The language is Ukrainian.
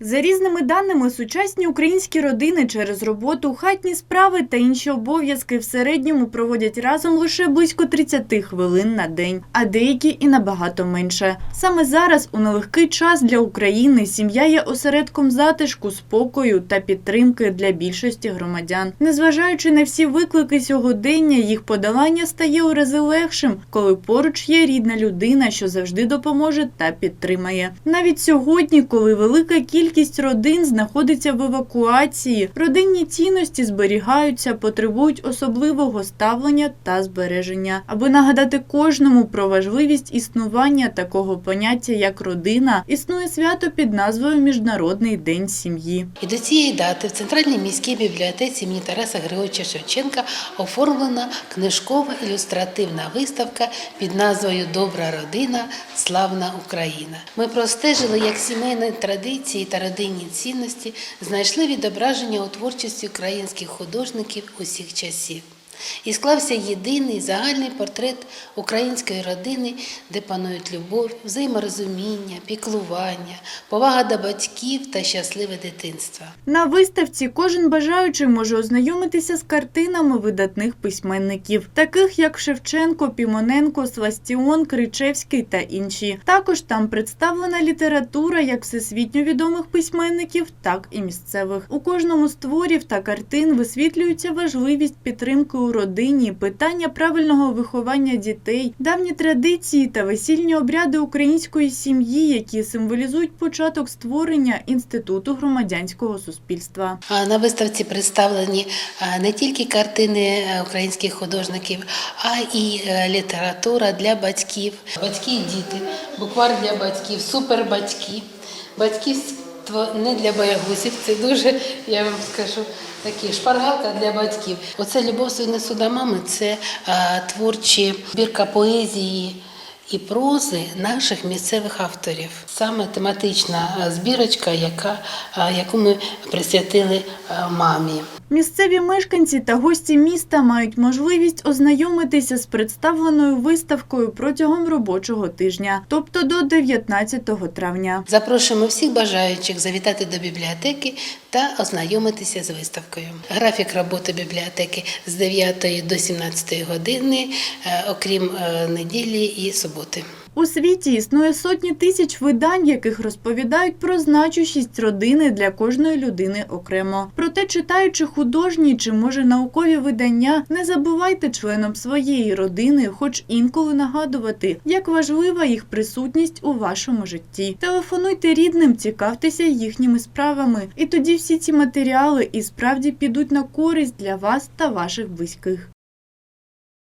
За різними даними, сучасні українські родини через роботу, хатні справи та інші обов'язки в середньому проводять разом лише близько 30 хвилин на день, а деякі і набагато менше. Саме зараз, у нелегкий час для України, сім'я є осередком затишку, спокою та підтримки для більшості громадян. Незважаючи на всі виклики сьогодення, їх подолання стає у рази легшим, коли поруч є рідна людина, що завжди допоможе та підтримає. Навіть сьогодні, коли велика кількість родин знаходиться в евакуації, родинні цінності зберігаються, потребують особливого ставлення та збереження, аби нагадати кожному про важливість існування такого поняття, як родина, існує свято під назвою Міжнародний день сім'ї. І до цієї дати в Центральній міській бібліотеці імені Тараса Григоровича Шевченка оформлена книжкова ілюстративна виставка під назвою Добра родина, славна Україна. Ми простежили, як сімейні традиції та родинні цінності знайшли відображення у творчості українських художників усіх часів. І склався єдиний загальний портрет української родини, де панують любов, взаєморозуміння, піклування, повага до батьків та щасливе дитинство. На виставці кожен бажаючий може ознайомитися з картинами видатних письменників, таких як Шевченко, Пімоненко, Сластіон, Кричевський та інші. Також там представлена література як всесвітньо відомих письменників, так і місцевих. У кожному з творів та картин висвітлюється важливість підтримки родині, питання правильного виховання дітей, давні традиції та весільні обряди української сім'ї, які символізують початок створення інституту громадянського суспільства. На виставці представлені не тільки картини е, українських художників, а і е, література для батьків. Батьки і діти, буквар для батьків, супербатьки. Батьківство не для боягузів, це дуже, я вам скажу, такі шпаргалка для батьків. Оце любов свинесу до мами, це а, творчі збірка поезії. І прози наших місцевих авторів, саме тематична збірочка, яка, яку ми присвятили мамі. Місцеві мешканці та гості міста мають можливість ознайомитися з представленою виставкою протягом робочого тижня, тобто до 19 травня. Запрошуємо всіх бажаючих завітати до бібліотеки та ознайомитися з виставкою. Графік роботи бібліотеки з 9 до 17 години, е, окрім е, неділі і суботи. У світі існує сотні тисяч видань, яких розповідають про значущість родини для кожної людини окремо. Проте, читаючи художні чи може наукові видання, не забувайте членам своєї родини, хоч інколи нагадувати, як важлива їх присутність у вашому житті. Телефонуйте рідним, цікавтеся їхніми справами, і тоді всі ці матеріали і справді підуть на користь для вас та ваших близьких.